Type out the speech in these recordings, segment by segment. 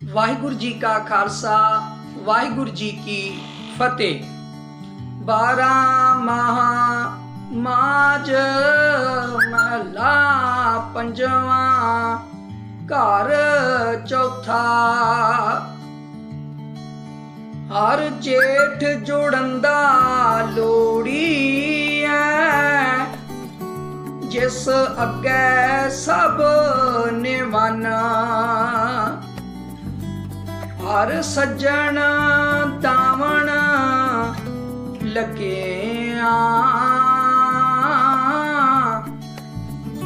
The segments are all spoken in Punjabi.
ਵਾਹਿਗੁਰੂ ਜੀ ਕਾ ਖਾਲਸਾ, ਵਾਹਿਗੁਰੂ ਜੀ ਕੀ ਫਤਿਹ। ਬਾਰਾਂ ਮਹਾ ਮਾਜ ਮਹਲਾ ਪੰਜਵਾਂ, ਘਰ ਚੌਥਾ। ਹਰ ਜੇਠ ਜੋੜਨ ਦਾ ਲੋੜੀ ਐ, ਜਿਸ ਅੱਗੇ ਸਭ ਨਿਵਾਨਾ। ਹਰ ਸੱਜਣ ਤਾਵਣ ਲੱਗਿਆ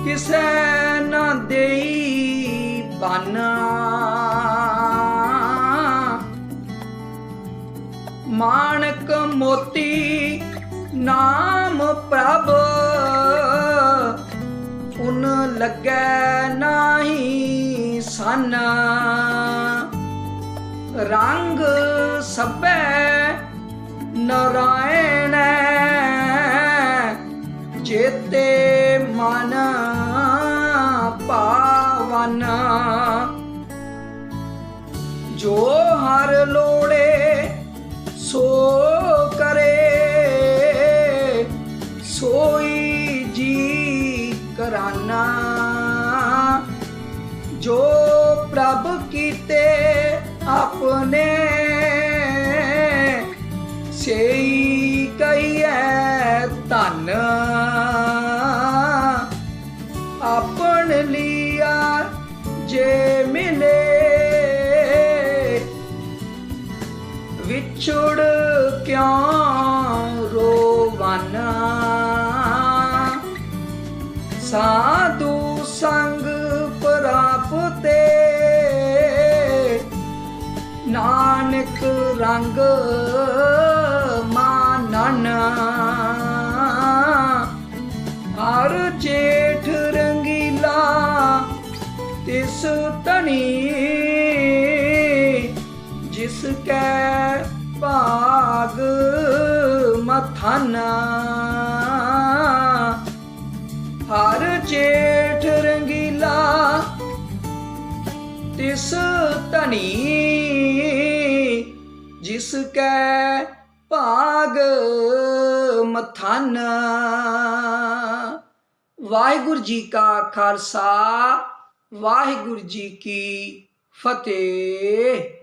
ਕਿਸੇ ਨਾ ਦੇਈ ਬਾਨਾ। ਮਾਣਕ ਮੋਤੀ ਨਾਮ ਪ੍ਰਭ, ਉਨ ਲੱਗੈ ਨਾਹੀ ਸਨ। ਰੰਗ ਸਭੈ ਨਰਾਇਣ ਚੇਤੇ ਮਨ ਪਾਵਨ। ਜੋ ਹਰ ਲੋੜੇ ਸੋ ਕਰੇ, ਸੋਈ ਜੀ ਕਰਾਨਾ। ਜੋ ਪ੍ਰਭ ਕੀਤੇ ਆਪਣੇ ਸੇਈ ਕਈਐ ਧਨ। ਆਪਣ ਲਿਆ ਜੇ ਮਿਲੇ ਵਿਛੜ ਕਿਉਂ ਰੋਵਾਨਾ ਸਾਧੂ ਸੰਗ ਰੰਗ ਮਾਨਨ। ਹਰ ਜੇਠ ਰੰਗੀਲਾ ਤਿਸ ਤਣੀ ਜਿਸ ਕੈ ਭਾਗ ਮਥਨਾ। ਹਰ ਜੇਠ ਰੰਗੀਲਾ ਤਿਸ ਧਨੀ ਜਿਸ ਕੈ ਭਾਗ ਮਥਨ। ਵਾਹਿਗੁਰੂ ਜੀ ਕਾ ਖਾਲਸਾ ਵਾਹਿਗੁਰੂ ਜੀ ਕੀ ਫਤਿਹ।